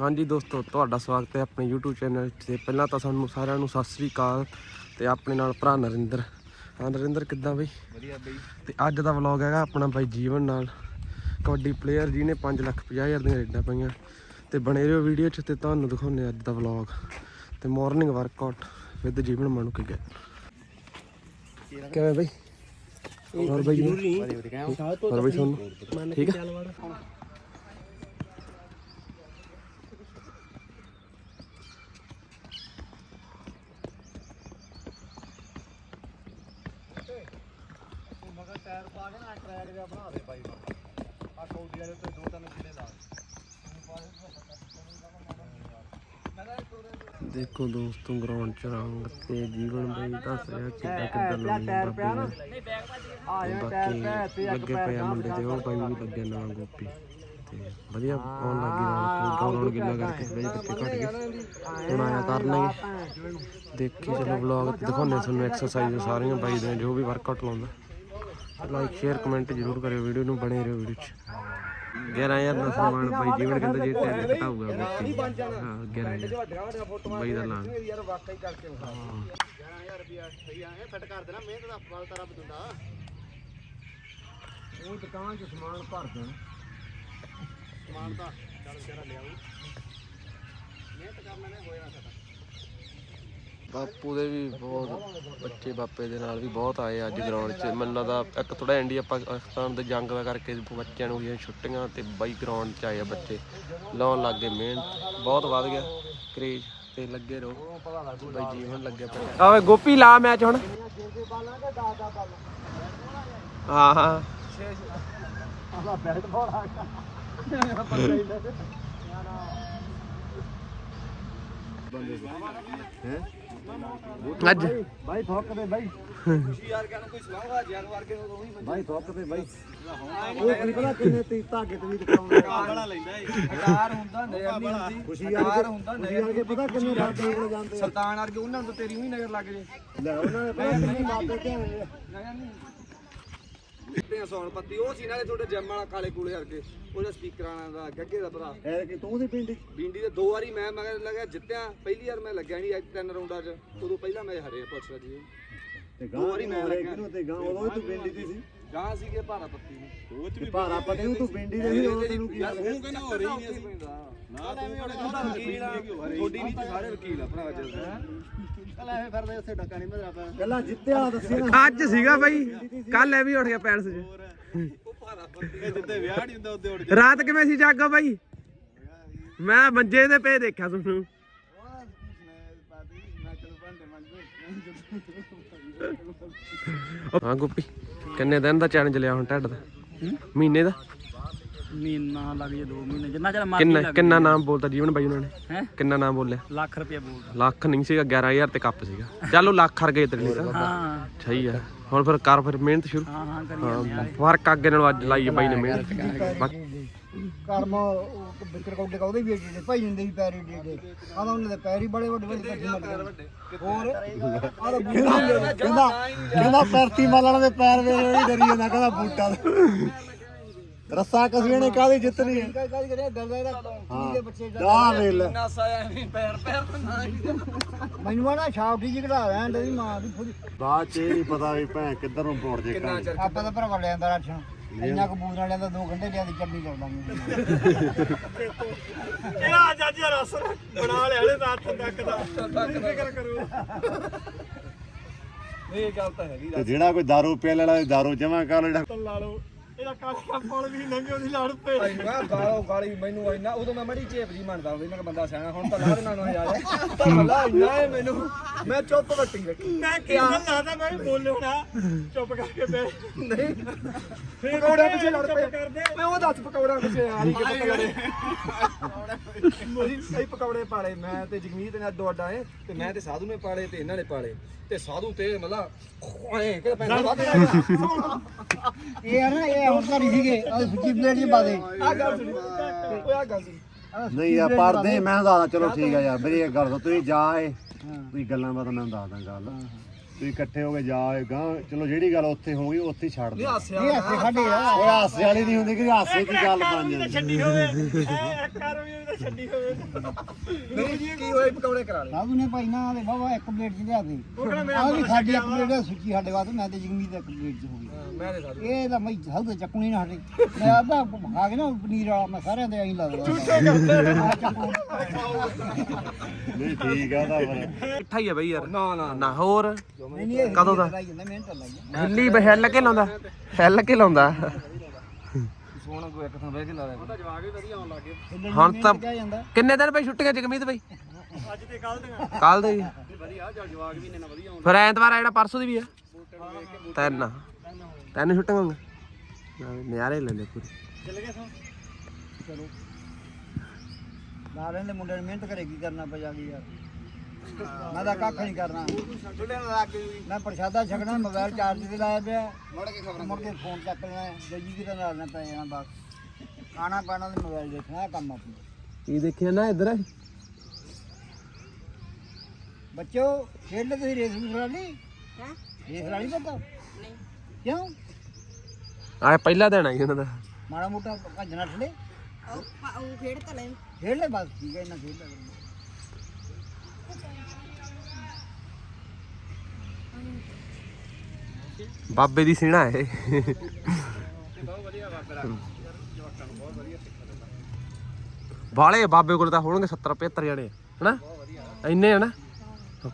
ਹਾਂਜੀ ਦੋਸਤੋ ਤੁਹਾਡਾ ਸਵਾਗਤ ਹੈ ਆਪਣੇ YouTube ਚੈਨਲ ਤੇ ਪਹਿਲਾਂ ਤਾਂ ਸਾਨੂੰ ਸਾਰਿਆਂ ਨੂੰ ਸਤਿ ਸ੍ਰੀ ਅਕਾਲ ਤੇ ਆਪਣੇ ਨਾਲ ਭਰਾ ਨਰਿੰਦਰ। ਹਾਂ ਨਰਿੰਦਰ ਕਿੱਦਾਂ ਬਈ? ਵਧੀਆ ਬਈ। ਤੇ ਅੱਜ ਦਾ ਵਲੌਗ ਹੈਗਾ ਆਪਣਾ ਬਾਈ ਜੀਵਨ ਨਾਲ। ਕਬੱਡੀ ਪਲੇਅਰ ਜਿਹਨੇ 5 ਲੱਖ 50 ਹਜ਼ਾਰ ਦੀਆਂ ਰੇਡਾਂ ਪਾਈਆਂ। ਤੇ ਬਣੇ ਰਹੋ ਵੀਡੀਓ 'ਚ ਤੇ ਤੁਹਾਨੂੰ ਦਿਖਾਉਂਦੇ ਅੱਜ ਦਾ ਵਲੌਗ ਤੇ ਮਾਰਨਿੰਗ ਵਰਕਆਊਟ ਵਿਦ ਜੀਵਨ ਮਾਨੂ ਕੇ ਗਿਆ ਕਿਵੇਂ ਬਈ? ਹੋਰ ਬਈ ਜੀ? ਹੋਰ ਬਈ ਤੁਹਾਨੂੰ? ਠੀਕ ਹੈ ਟਾਇਰ ਪਾ ਕੇ ਨਾ ਟਰੈਕ ਜਿਹਾ ਬਣਾ ਦੇ ਬਾਈ ਆ ਕੌਡੀ ਵਾਲੇ ਤੇ ਦੋ ਤਿੰਨ ਕਿਲੇ ਲਾ ਦੇਖੋ ਦੋਸਤੋ ਗਰਾਊਂਡ ਚ ਰੰਗ ਤੇ ਜੀਵਨ ਬਈ ਦੱਸ ਰਿਹਾ ਕਿੱਦਾਂ ਕਿੱਦਾਂ ਲਾਉਣੀ ਬਾਬੇ ਨੇ। ਤੇ ਬਾਕੀ ਲੱਗੇ ਪਏ ਆ ਮੁੰਡੇ ਤੇ ਉਹ ਬਾਈ ਵੀ ਲੱਗੇ ਨਵਾਂ ਗੋਪੀ। ਤੇ ਵਧੀਆ ਆਉਣ ਲੱਗੀ ਰੌਣਕ ਗਰਾਊਂਡ ਗਿੱਲਾ ਕਰਕੇ ਬਈ ਬੱਚੇ ਘਟ ਗਏ। ਹੁਣ ਆਇਆ ਕਰਨਗੇ। ਦੇਖੀ ਚਲੋ ਵਲੌਗ ਦਿਖਾਉਂਦੇ ਤੁਹਾਨੂੰ ਐਕਸਰਸਾਈਜ਼ ਸਾਰੀਆਂ ਬਾਈ ਦੇ ਜੋ ਵੀ ਵਰਕਆਊਟ ਲਾਉਂਦਾ। ਲਾਈਕ ਸ਼ੇਅਰ ਕਮੈਂਟ ਜ਼ਰੂਰ ਕਰਿਓ ਵੀਡੀਓ ਨੂੰ ਬਣੇ ਰਹੋ ਵੀਡੀਓ 'ਚ। 11000 ਦਾ ਸਮਾਨ ਬਾਈ ਜੀਵਨ ਕਹਿੰਦਾ ਜੇ ਟੈਂਡ ਘਟਾਊਗਾ ਗੋਪੀ ਹਾਂ 11000 ਵੱਡੀਆਂ ਵੱਡੀਆਂ ਫੋਟੋਆਂ ਬਾਈ ਦਾ ਲਾਂ ਯਾਰ ਵਾਕਈ ਕਰਕੇ ਵਿਖਾ। 11000 ਰੁਪਿਆ ਸਹੀ ਆ ਫਿੱਟ ਕਰ ਦੇਣਾ ਮਿਹਨਤ ਦਾ ਫਲ ਤਾਂ ਰੱਬ ਦਿੰਦਾ। ਉਹ ਦੁਕਾਨ 'ਚ ਸਮਾਨ ਭਰ ਦੇਣ। ਸਮਾਨ ਤਾਂ ਚੱਲ ਵਿਚਾਰਾ ਲਿਆਉ ਮਿਹਨਤ ਕਰਨ ਨੇ ਹੋਇਆ ਸਾਡਾ। ਬਾਪੂ ਦੇ ਵੀ ਬਹੁਤ, ਬੱਚੇ ਬਾਪੇ ਦੇ ਨਾਲ ਵੀ ਬਹੁਤ ਆਏ ਅੱਜ ਗਰਾਊਂਡ 'ਚ। ਮੈਨੂੰ ਲੱਗਦਾ ਇੱਕ ਥੋੜਾ ਇੰਡੀਆ ਪਾਕਿਸਤਾਨ ਦੇ ਜੰਗ ਦਾ ਕਰਕੇ ਬੱਚਿਆਂ ਨੂੰ ਹੋਈਆਂ ਛੁੱਟੀਆਂ ਤੇ ਬਾਈ ਗਰਾਊਂਡ 'ਚ ਆਏ ਆ ਬੱਚੇ। ਲਾਉਣ ਲੱਗ ਗਏ ਮਿਹਨਤ। ਬਹੁਤ ਵੱਧ ਗਿਆ। ਕਰੇਜ ਤੇ ਲੱਗੇ ਰਹੋ। ਬਾਈ ਜੀਵਨ ਲੱਗਿਆ ਪਿਆ। ਆਵੇ ਗੋਪੀ, ਲਾ ਮੈਚ ਹੁਣ। ਹਾਂ ਹਾਂ। ਆਹ ਬੈਟ ਬਾਲ ਆ ਗਿਆ ਅੱਜ। ਬਾਈ ਥੋਕ ਦੇ ਬਾਈ। ਖੁਸ਼ੀ ਯਾਰ ਕਹਿੰਦਾ ਕੋਈ ਸਲਾਉਂਗਾ ਯਾਰ ਵਰਗੇ ਨੂੰ ਉਹੀ ਬਾਈ ਥੋਕ ਦੇ ਬਾਈ। ਉਹ ਕੀ ਪਤਾ ਕਿੰਨੇ ਤੀ ਧਾਗੇ ਤੇ ਵੀ ਦਿਖਾਉਂਦੇ ਕਾਬਲਾ ਲੈਂਦਾ ਏ। ਕਾਰ ਹੁੰਦਾ ਨਜ਼ਰ ਨਹੀਂ ਹੁੰਦੀ। ਖੁਸ਼ੀ ਯਾਰ ਹੁੰਦਾ ਨਜ਼ਰ ਨਹੀਂ ਪਤਾ ਕਿੰਨੇ ਬਾਬੇ ਕੋਲ ਜਾਂਦੇ ਸੁਲਤਾਨ ਵਰਗੇ ਉਹਨਾਂ ਨੂੰ ਤੇਰੀ ਵੀ ਨਜ਼ਰ ਲੱਗ ਜੇ। ਲੈ ਉਹਨਾਂ ਨੇ ਪਤਾ ਕਿੰਨੀ ਮਾਪੇ ਤੇ ਨਜ਼ਰ ਨਹੀਂ। ਤੇ ਸੌਣ ਪੱਤੀ। ਉਹ ਸੀ ਨਾਲੇ ਤੁਹਾਡੇ ਜਿਮ ਵਾਲਾ ਕਾਲੇ ਕੂਲੇ ਵਰਗੇ। ਉਹਦਾ ਸਪੀਕਰਾਂ ਦਾ ਗੱਗੇ ਦਾ ਭਰਾ। ਐ ਕਿ ਤੂੰ ਦੀ ਪਿੰਡੀ? ਬਿੰਡੀ ਦੇ ਦੋ ਵਾਰੀ ਮੈਂ ਮਗਰ ਲੱਗਿਆ ਜਿੱਤਿਆ। ਪਹਿਲੀ ਵਾਰ ਮੈਂ ਲੱਗਿਆ ਨਹੀਂ ਤਿੰਨ ਰਾਉਂਡਾਂ 'ਚ। ਉਦੋਂ ਪਹਿਲਾਂ ਮੈਂ ਹਰੇ ਪੁੱਛਦਾ ਜੀ। ਤੇ ਦੋ ਵਾਰੀ ਮੈਂ ਲੱਗਿਆ। ਤੇ ਗਾਂ ਉਦੋਂ ਵੀ ਤੂੰ ਪਿੰਡੀ ਦੀ ਸੀ? ਗਾਂ ਸੀਗੇ ਭਾਰਾ ਪੱਤੀ ਨੂੰ ਤੇ ਭਾਰਾ ਪਤਾ ਨਹੀਂ ਤੂੰ ਪਿੰਡੀ ਦੇ ਤੈਨੂੰ ਕੀ ਯਾਰ ਤੂੰ ਕਹਿੰਦਾ ਹੋ ਰਹੀ ਨਹੀਂ ਅਸੀਂ। ਨਾ ਐਵੇਂ ਉਹਦਾ ਵਕੀਲ ਆ ਥੋੜੀ ਨਹੀਂ ਤੇ ਸਾਰੇ ਵਕੀਲ ਆ ਭਰਾ ਜੀ ਚੱਲ। ਐਵੇਂ ਫਿਰਦੇ ਉੱਥੇ ਡੱਕਾ ਨਹੀਂ ਮਜ਼ਰਾ ਪਾ ਪਹਿਲਾਂ ਜਿੱਤਿਆ ਦੱਸੀ ਨਾ। ਅੱਜ ਸੀਗਾ ਬਾਈ। ਕੱਲ ਐ ਵੀ ਉੱਠ ਗਿਆ ਪੈਲਸ 'ਚ। ਉਹ ਭਾਰਾ ਪੱਤੀ ਜਿੱਤੇ ਵਿਆਹ ਨਹੀਂ ਹੁੰਦਾ ਉੱਤੇ ਉੱਡ ਰਾਤ ਕਿਵੇਂ ਸੀ ਜਾਗਾ ਬਾਈ? ਮੈਂ ਮੰਜੇ ਤੇ ਪਏ ਦੇਖਿਆ ਤੁਹਾਨੂੰ। ਹਾਂ ਗੁੱਪੀ ਕਿੰਨੇ ਦਿਨ ਦਾ ਚੈਲੰਜ ਲਿਆ ਹੁਣ ਢੱਡ ਦਾ? ਮਹੀਨੇ ਦਾ? ਮਹੀਨਾ ਲੱਗ ਜੇ 2 ਮਹੀਨੇ ਜਿੰਨਾ ਚਿਰ ਮਰਜ਼ੀ ਕਿੰਨਾ ਨਾਮ ਬੋਲਤਾ ਜੀਵਨ ਬਾਈ ਉਹਨਾਂ ਨੇ? ਹੈ? ਕਿੰਨਾ ਨਾਮ ਬੋਲਿਆ? ਲੱਖ ਰੁਪਏ ਬੋਲਦਾ। ਲੱਖ ਨਹੀਂ ਸੀਗਾ 11000 ਤੇ ਕੱਪ ਸੀਗਾ। ਚਲੋ ਲੱਖ ਹਰ ਗਏ ਤੇਰੇ ਲਈ ਤਾਂ। ਹਾਂ। ਸਹੀ ਆ। ਹੁਣ ਫਿਰ ਕਰ ਫਿਰ ਮਿਹਨਤ ਸ਼ੁਰੂ। ਹਾਂ ਹਾਂ ਕਰੀ ਜਾਂਦੇ ਹਾਂ ਫ਼ਰਕ ਅੱਗੇ ਨਾਲ ਅੱਜ ਲਾਈ ਆ ਬਾਈ ਨੇ ਮਿਹਨਤ। ਬਾਕੀ ਕਰਮ ਬਿਕਰ ਕੌਡੇ ਕੌਦੇ ਵੀ ਏਡੇ ਭਾਈ ਹੁੰਦੇ ਸੀ ਪੈਰ ਏਡੇ ਏਡੇ ਆਹ ਉਹਨਾਂ ਦੇ ਪੈਰ ਹੀ ਬੜੇ ਵੱਡੇ ਵੱਡੇ ਕੱਠੇ ਲੱਗੇ ਹੋਰ? ਆਹ ਤਾਂ ਬੂਟਾ ਕਹਿੰਦਾ ਕਹਿੰਦਾ ਪੈਰਤੀ ਮਾਲਣ ਦੇ ਪੈਰ ਵੇ ਵੀ ਡਰੀ ਜਾਂਦਾ ਕਹਿੰਦਾ ਬੂਟਾ ਦਾ। ਰੱਸਾ ਕਸੀਆਂ ਨੇ ਕਾਹਦੀ ਜਿੱਤਣੀ ਹੈ? ਕਾਹਦੀ ਕਰਿਆ ਦਰਦਾ ਇਹਦਾ ਕੀ ਦੇ ਬੱਚੇ ਦਾ ਵੇਲ ਨਾਸਾ ਐਵੇਂ ਪੈਰ ਪੈਰ ਤੇ ਨਾ ਹੀ। ਮੈਨੂੰ ਆਣਾ ਛਾਪ ਠੀਕ ਘੜਾ ਲੈਣ ਤੇਰੀ ਮਾਂ ਦੀ ਫੁੱਲੀ ਬਾਅਦ ਚ ਇਹ ਨਹੀਂ ਪਤਾ ਵੀ ਭੈਣ ਕਿੱਧਰ ਨੂੰ ਪੋੜ ਜੇ ਕਿੰਨਾ ਚਿਰ ਆਪਾਂ ਤਾਂ ਭਰਾ ਲਿਆਂਦਾ ਰਾਸ਼ਨ। ਇੰਨਾ ਕੁ ਬੂਰ ਨਾਲ ਲਿਆਂਦਾ 2 ਘੰਟੇ ਲਿਆਂਦੀ ਚੱਲਣੀ ਚੱਲ ਦਾਂਗੇ ਇਹਦਾ ਜੱਜ ਰਸ ਬਣਾ ਲਿਆ ਹਲੇ ਤਾਂ ਹੱਥ ਤੱਕ ਦਾ ਫਿਕਰ ਕਰੋ ਇਹ ਗੱਲ ਤਾਂ ਹੈਗੀ ਤੇ ਜਿਹੜਾ ਕੋਈ दारू ਪੀ ਲੈਣਾ दारू ਜਮਾ ਕਰ ਲੈ ਲਾ ਲਓ ਇਹਦਾ ਕਾਲੀ ਕੰਪੌਲ ਵੀ ਲੰਘੇ ਉਹਦੀ ਲੜ ਪਏ। ਮੈਂ ਗਾਲੋ ਗਾਲੀ ਮੈਨੂੰ ਇੰਨਾ ਉਦੋਂ ਮੈਂ ਮੜੀ ਚੇਪ ਜੀ ਮੰਨਦਾ ਹੁੰਦਾ ਇਹਨਾਂ ਬੰਦਾ ਸਿਆਣਾ ਹੁਣ ਤਾਂ ਲਾ ਦੇਣਾ ਨਾ ਯਾਰ। ਤਾਂ ਮੱਲਾ ਇੰਨਾ ਹੈ ਮੈਨੂੰ ਮੈਂ ਚੁੱਪ ਵੱਟੀ ਰੱਖੀ। ਮੈਂ ਕਿਹਾ ਲਾਦਾ ਮੈਂ ਬੋਲੇ ਹੋਣਾ। ਚੁੱਪ ਕਰਕੇ ਬੈ ਨਹੀਂ। ਪਕੌੜਾ ਪਿੱਛੇ ਲੜ ਪਏ। ਮੈਂ ਉਹ ਦੱਸ ਪਕੌੜਾ ਪਿੱਛੇ ਆ ਰਹੀ ਕਿ ਪਕੌੜੇ। ਅਸੀਂ ਪਕੌੜੇ ਪਾਲੇ ਮੈਂ ਤੇ ਜਗਮੀਤ ਨੇ ਦੋ ਅੱਡਾ ਏ ਤੇ ਮੈਂ ਤੇ ਸਾਧੂ ਨੇ ਪਾਲੇ ਤੇ ਇਹਨਾਂ ਨੇ ਪਾਲੇ। ਤੇ ਸਾਧੂ ਤੇ ਮਤਲਬ ਐ ਪੈਂਦਾ? ਇਹ ਆ ਨਾ ਇਹ ਹੁਣ ਘਰੀ ਸੀਗੇ। ਆ ਸੁੱਚੀ ਪਲੇਟ ਜੀ ਪਾ ਦੇ। ਆ ਗੱਲ ਸੁਣੀ। ਓਏ ਆ ਗੱਲ ਸੁਣੀ। ਨਹੀਂ ਯਾਰ ਪੜਦੇ ਮੈਂ ਦੱਸਦਾ ਚਲੋ ਠੀਕ ਆ ਯਾਰ ਮੇਰੀ ਇੱਕ ਗੱਲ ਸੁਣ, ਤੁਸੀਂ ਜਾ ਏ ਤੁਸੀਂ ਗੱਲਾਂ ਬਾਤਾਂ ਮੈਂ ਦੱਸਦਾ ਗੱਲ। ਤੁਸੀਂ ਇਕੱਠੇ ਹੋ ਕੇ ਜਾਏਗਾ ਚਲੋ ਜਿਹੜੀ ਗੱਲ ਉੱਥੇ ਹੋ ਗਈ ਉੱਥੇ ਛੱਡ ਦਿਓ। ਇਹ ਹੱਸੇ ਸਾਡੇ ਆ। ਓਏ ਹਾਸੇ ਵਾਲੀ ਨਹੀਂ ਹੁੰਦੀ ਕਿ ਹਾਸੇ ਦੀ ਗੱਲ ਬਣ ਜਾਂਦੀ। ਕੀ ਹੋਏ ਪਕੌੜੇ ਕਰਾ ਲੈ ਨੇ ਭਾਈ ਨਾ ਦੇ ਬਾਬਾ ਇੱਕ ਪਲੇਟ ਚ ਲਿਆ ਦੇ ਆ ਵੀ ਸਾਡੀ ਇੱਕ ਪਲੇਟ ਹੈ ਸੁੱਚੀ ਸਾਡੇ ਵਾਸਤੇ ਮੈਂ ਤੇ ਜਗਮੀਤ ਇੱਕ ਪਲੇਟ ਚ ਹੋ ਗਈ। ਮੈਂ ਦੇ ਸਾਡੂ ਇਹ ਤਾਂ ਮੈਂ ਹਲਦੇ ਚੱਕਣੀ ਨਾ ਹਟੇ। ਮੈਂ ਆਦਾ ਖਾ ਕੇ ਨਾ ਪਨੀਰ ਵਾਲਾ ਮੈਂ ਸਾਰਿਆਂ ਦੇ ਐਂ ਲਾ ਦਵਾਂ ਨਹੀਂ ਠੀਕ ਆ ਫਿਰ। ਇਕੱਠਾ ਹੀ ਆ ਬਈ ਯਾਰ। ਨਾ ਨਾ। ਨਾ ਹੋਰ? ਨਹੀਂ ਨਹੀਂ ਕਦੋਂ ਦਾ? ਹਿੱਲੀ ਬਹਿਲ ਕੇ ਲਾਉਂਦਾ। ਹਿੱਲ ਕੇ ਲਾਉਂਦਾ। ਸੋਹਣਾ ਕੋਈ ਇੱਕ ਥਾਂ ਬਹਿ ਕੇ ਲਾ ਲਿਆ ਜਵਾਗ ਵੀ ਵਧੀਆ ਆਉਣ ਲੱਗ ਗਏ ਹਿੱਲਣ ਦੀ ਹੁਣ ਤਾਂ ਕਿੰਨੇ ਦਿਨ ਬਈ ਛੁੱਟੀਆਂ ਜਗਮੀਤ ਬਈ ਅੱਜ ਤੇ ਕੱਲ ਦੀਆਂ। ਕੱਲ ਦੇ ਵੀ ਵਧੀਆ ਚੱਲ ਜਵਾਗ ਵੀ ਨੇ ਨਾ ਵਧੀਆ ਆਉਣ ਫਿਰ ਐਤਵਾਰ ਆ ਜਿਹੜਾ ਪਰਸੋਂ ਦੀ ਵੀ ਆ? ਤਿੰਨ। ਤਿੰਨ ਛੁੱਟੀਆਂ ਹੋਣਗੀਆਂ। ਨਿਆਰੇ ਲੈਂਦੇ ਪੂਰੀ। ਚੱਲ ਗਏ ਸੋ। ਚਲੋ। ਨਾਲੇ ਦੇ ਮੁੰਡੇ ਨੇ ਮਿਹਨਤ ਕਰੇ ਕੀ ਕਰਨਾ ਪਿਆ ਗਈ ਯਾਰ। ਮੈਂ ਤਾਂ ਕੱਖ ਨਹੀਂ ਕਰਨਾ। ਮੈਂ ਪ੍ਰਸ਼ਾਦਾ ਛਕਣਾ ਮੋਬਾਈਲ ਚਾਰਜ ਤੇ ਲਾਇਆ ਪਿਆ। ਮੁੜ ਕੇ ਖਬਰਾਂ ਮੁੜ ਕੇ ਫੋਨ ਚੱਕ ਲੈਣਾ ਜੱਜੀ ਕਿਤੇ ਨਾਲ ਨਾ ਪੈ ਜਾਣਾ ਬਸ। ਖਾਣਾ ਪਾਣਾ ਤੇ ਮੋਬਾਈਲ ਦੇਖਣਾ ਇਹ ਕੰਮ ਆਪਣਾ। ਕੀ ਦੇਖਿਆ ਨਾ ਇੱਧਰ? ਬੱਚੋ ਖੇਡ ਲੈ ਤੁਸੀਂ ਰੇਸ ਰੂਸ ਵਾਲੀ ਹਾਂ? ਰੇਸ ਵਾਲੀ ਪਤਾ ਨਹੀਂ। ਕਿਉਂ? ਆ ਪਹਿਲਾ ਦਿਨ ਆਈ ਉਹਨਾਂ ਦਾ। ਮਾੜਾ ਮੋਟਾ ਭੱਜਣਾ ਠਲੇ ਉਹ ਖੇਡ ਤਾਂ ਲੈ ਖੇਡ ਲੈ ਬਸ ਠੀਕ ਹੈ ਇਹਨਾਂ ਖੇਡ ਲੈ। ਬਾਬੇ ਦੀ ਸੀਣਾ ਇਹ ਵਾਲੇ ਬਾਬੇ ਕੋਲ ਤਾਂ ਹੋਣਗੇ 70 75 ਜਣੇ ਹਨਾ? ਇੰਨੇ ਹਨਾ?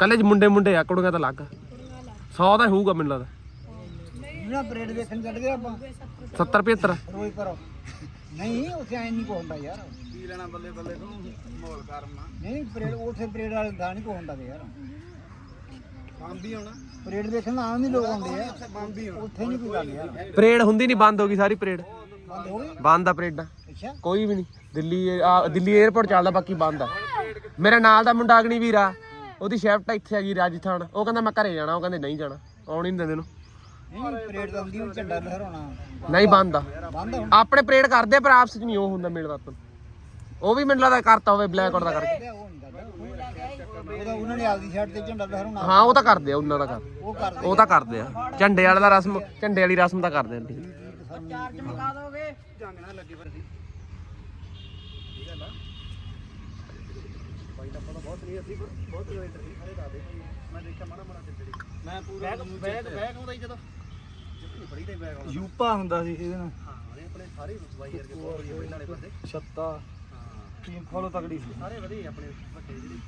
ਕੱਲੇ ਚ ਮੁੰਡੇ ਮੁੰਡੇ ਆ ਕੁੜੀਆਂ ਤਾਂ ਲੱਗ 100 ਤਾਂ ਹੋਊਗਾ ਮੈਨੂੰ ਲੱਗਦਾ। ਇਹਨਾਂ ਪਰੇਡ ਵੇਖਣ ਚੱਲ ਗਏ ਆਪਾਂ। 70 75 ਰੋਈ ਕਰੋ। ਨਹੀਂ ਉੱਥੇ ਐ ਨਹੀਂ ਕੋ ਹੁੰਦਾ ਯਾਰ। ਕੀ ਲੈਣਾ ਬੱਲੇ ਬੱਲੇ ਤੋਂ? ਮਾਹੌਲ ਕਰਨਾ ਨਹੀਂ ਪਰੇਡ ਉੱਥੇ ਪਰੇਡ ਵਾਲੇ ਦਾ ਨਹੀਂ ਕੋ ਹੁੰਦਾ ਗੇ ਯਾਰ। ਕੰਮ ਵੀ ਆਉਣਾ। ਪਰੇਡ ਦੇਖਣ ਆਮ ਵੀ ਲੋਕ ਆਉਂਦੇ ਆ। ਉੱਥੇ ਨਹੀਂ ਕੋਈ ਗੱਲ ਯਾਰ। ਪਰੇਡ ਹੁੰਦੀ ਨਹੀਂ ਬੰਦ ਹੋ ਗਈ ਸਾਰੀ ਪਰੇਡ। ਬੰਦ ਹੋ ਗਈ? ਬੰਦ ਆ ਪਰੇਡਾਂ। ਅੱਛਾ। ਕੋਈ ਵੀ ਨਹੀਂ। ਦਿੱਲੀ ਆ ਦਿੱਲੀ 에ਅਰਪੋਰਟ ਚੱਲਦਾ ਬਾਕੀ ਬੰਦ ਆ। ਮੇਰੇ ਨਾਲ ਦਾ ਮੁੰਡਾ ਅਗਨੀ ਵੀਰ ਆ। ਉਹਦੀ ਸ਼ਿਫਟ ਇੱਥੇ ਹੈਗੀ ਰਾਜਸਥਾਨ। ਉਹ ਕਹਿੰਦਾ ਮੈਂ ਘਰੇ ਜਾਣਾ ਉਹ ਕਹਿੰਦੇ ਨਹੀਂ ਜਾਣਾ। ਆਉਣ ਹੀ ਨਹੀਂ ਦਿੰਦੇ ਨੂੰ ਨਹੀਂ ਪਰੇਡ ਤਾਂ ਹੁੰਦੀ ਉਹ ਝੰਡਾ ਲਹਿਰਾਉਣਾ। ਨਹੀਂ ਬੰਦ ਆ। ਆਪਣੇ ਪਰੇਡ ਕਰਦੇ ਆ, ਪਰ ਆਪਸ ਚ ਨਹੀਂ ਉਹ ਹੁੰਦਾ ਮੇਲ ਵਰਤਨ ਉਹ ਵੀ ਮੈਨੂੰ ਲੱਗਦਾ ਕਰਤਾ ਹੋਵੇ ਬਲੈਕ ਆਊਟ ਦਾ ਕਰਕੇ। ਉਹਦਾ ਉਹਨਾਂ ਨੇ ਆਪਦੀ ਸਾਈਡ ਤੇ ਝੰਡਾ ਲਹਿਰਾਉਣਾ ਹਾਂ ਉਹ ਤਾਂ ਕਰਦੇ ਆ ਉਹਨਾਂ ਦਾ ਕਰ। ਉਹ ਕਰਦੇ ਉਹ ਤਾਂ ਕਰਦੇ ਆ। ਝੰਡੇ ਵਾਲੇ ਦਾ ਰਸਮ ਝੰਡੇ ਵਾਲੀ ਰਸਮ ਤਾਂ ਕਰਦੇ ਆ। ਚਾਰਜ ਮਗਾ ਦੋਗੇ। ਜੰਗ ਨਾ ਲੱਗੇ ਫਿਰ ਮੈਂ ਪੂਰਾ ਬੈਗ ਬੈਗ ਆਉਂਦਾ ਹੀ ਜਦੋਂ? ਬੜੀ ਤੇ ਬੈਗ ਆਉਂਦਾ ਯੂਪਾ ਹੁੰਦਾ ਸੀ ਇਹਦੇ ਨਾਲ। ਹਾਂ ਆਪਣੇ ਸਾਰੇ ਰੁਤਬਾਈ ਵਰਗੇ ਬਹੁਤ ਵਧੀਆ ਵਾਲੇ ਬੰਦੇ ਛੱਤਾ। ਹਾਂ ਟੀਮ ਫੋਲੋ ਤਕੜੀ। ਸੀ ਸਾਰੇ ਵਧੀਆ ਆਪਣੇ ਵੱਡੇ ਜਿਹੜੇ।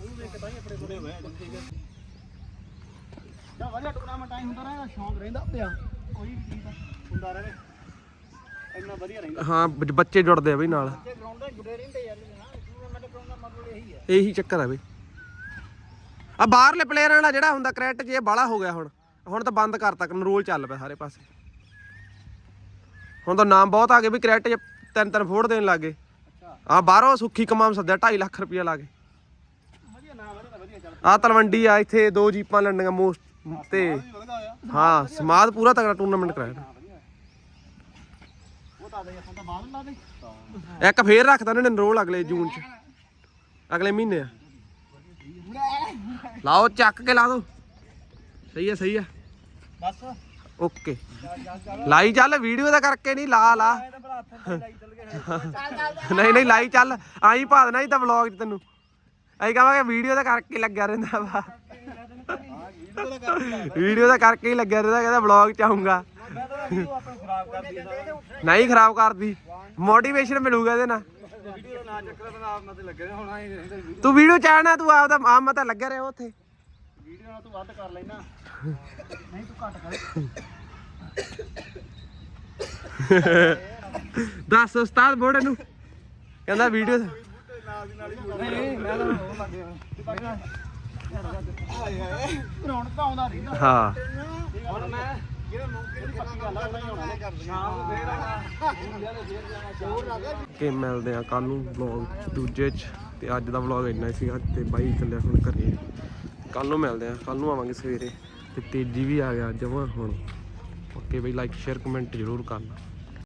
ਉਹਨੂੰ ਵੇਖ ਕੇ ਤਾਂ ਹੀ ਆਪਣੇ ਹੋਏ ਬੰਦੇ ਜਾਂ ਵਧੀਆ ਟੂਰਨਾਮੈਂਟ ਆਈ ਹੁੰਦਾ ਰਹਿੰਦਾ ਸ਼ੌਂਕ ਰਹਿੰਦਾ ਪਿਆ। ਕੋਈ ਵੀ ਚੀਜ਼ ਦਾ ਹੁੰਦਾ ਰਹੇ। ਇੰਨਾ ਵਧੀਆ ਰਹਿੰਦਾ। ਹਾਂ ਬ- ਬੱਚੇ ਜੁੜਦੇ ਆ ਬਈ ਨਾਲ। ਤੇ ਗਰਾਊਂਡ ਜੁੜੇ ਰਹਿੰਦੇ ਯਾਰ ਨਾ ਟੂਰਨਾਮੈਂਟ ਕਰਾਉਣ ਦਾ ਮਤਲਬ ਇਹੀ ਹੈ ਇਹੀ ਚੱਕਰ ਆ ਬਈ। ਆ ਬਾਹਰਲੇ ਪਲੇਅਰਾਂ ਵਾਲਾ ਜਿਹੜਾ ਹੁੰਦਾ ਕ੍ਰਿਕਟ 'ਚ ਇਹ ਬਾਲਾ ਹੋ ਗਿਆ ਹੁਣ। ਹੁਣ ਤਾਂ ਬੰਦ ਕਰਤਾ ਕੰਟਰੋਲ ਚੱਲ ਪਿਆ ਸਾਰੇ ਪਾਸੇ। ਹੁਣ ਤਾਂ ਨਾਮ ਬਹੁਤ ਆ ਗਏ ਵੀ ਕ੍ਰਿਕਟ 'ਚ ਤਿੰਨ ਤਿੰਨ ਫੋੜ ਦੇਣ ਲੱਗੇ ਆ ਬਾਹਰੋਂ ਸੁੱਖੀ ਕਮਾਮ ਸੱਦਿਆ 2.5 ਲੱਖ ਰੁਪਇਆ ਲਾ ਕੇ। ਆ ਤਲਵੰਡੀ ਆ ਇੱਥੇ ਦੋ ਜੀਪਾਂ ਲੰਡੀਆਂ ਮੋਸਟ ਤੇ ਹਾਂ ਸਮਾਦ ਪੂਰਾ ਤਗੜਾ ਟੂਰਨਾਮੈਂਟ ਕਰਾਇਆ ਇੱਕ ਫੇਰ ਰੱਖਦਾ ਨੇ ਰੋਲ ਅਗਲੇ ਜੂਨ 'ਚ। ਅਗਲੇ ਮਹੀਨੇ ਆ। ਲਾਓ ਚੱਕ ਕੇ ਲਾ ਦੋ। ਸਹੀ ਆ ਸਹੀ ਆ। ਬਸ। ਓਕੇ। ਲਾਈ ਚੱਲ ਵੀਡੀਓ ਦਾ ਕਰਕੇ ਨਹੀਂ ਲਾ ਲਾ। ਇਹ ਨਹੀਂ ਨਹੀਂ, ਲਾਈ ਚੱਲ। ਆਈ ਪਾ ਦੇਣਾ ਹੀ ਤਾਂ ਵਲੌਗ 'ਚ ਤੈਨੂੰ। ਅਸੀਂ ਕਹਾਂਗੇ ਵੀਡੀਓ ਦਾ ਕਰਕੇ ਲੱਗਿਆ ਰਹਿੰਦਾ ਵਾ। ਵੀਡੀਓ ਦਾ ਕਰਕੇ ਹੀ ਲੱਗਿਆ ਰਹਿੰਦਾ, ਕਹਿੰਦਾ ਵਲੌਗ 'ਚ ਆਉਂਗਾ ਨਹੀਂ, ਖਰਾਬ ਕਰਦੀ। ਮੋਟੀਵੇਸ਼ਨ ਮਿਲੂਗਾ ਇਹਦੇ ਨਾਲ। ਤੂੰ ਵੀਡੀਓ ਚਾਹਣਾ ਤੂੰ ਆਪਦਾ ਆਮ ਮਤਾ ਲੱਗਿਆ ਰਿਹਾ ਉੱਥੇ। ਨਾਲ ਤੂੰ ਵੱਧ ਕਰ ਲੈਣਾ ਨਹੀਂ, ਤੂੰ ਘੱਟ ਕਰ। ਦੱਸ ਉਸਤਾਦ ਬੋੜ ਇਹਨੂੰ ਕਹਿੰਦਾ ਵੀਡੀਓ ਨਹੀਂ ਮੈਂ ਤਾਂ ਉਹ ਲੱਗੇ ਹੋਏ ਰੌਣ ਤਾਂ ਆਉਂਦਾ ਰਹਿੰਦਾ ਹਾਂ। ਹੁਣ ਮੈਂ ਜਿਹੜੇ ਕਿ ਮਿਲਦੇ ਆ ਕੱਲ ਨੂੰ ਵਲੌਗ ਦੂਜੇ ਚ। ਤੇ ਅੱਜ ਦਾ ਵਲੌਗ ਇੰਨਾ ਹੀ ਸੀਗਾ ਤੇ ਬਾਈ ਚੱਲਿਆ ਹੁਣ ਘਰੇ। ਕੱਲ ਨੂੰ ਮਿਲਦੇ ਆ ਕੱਲ ਨੂੰ ਆਵਾਂਗੇ ਸਵੇਰੇ। ਤੇ ਤੇਜੀ ਵੀ ਆ ਗਿਆ ਜਮਾਂ ਹੁਣ। ਓਕੇ ਬਈ ਲਾਈਕ ਸ਼ੇਅਰ ਕਮੈਂਟ ਜ਼ਰੂਰ ਕਰਨਾ।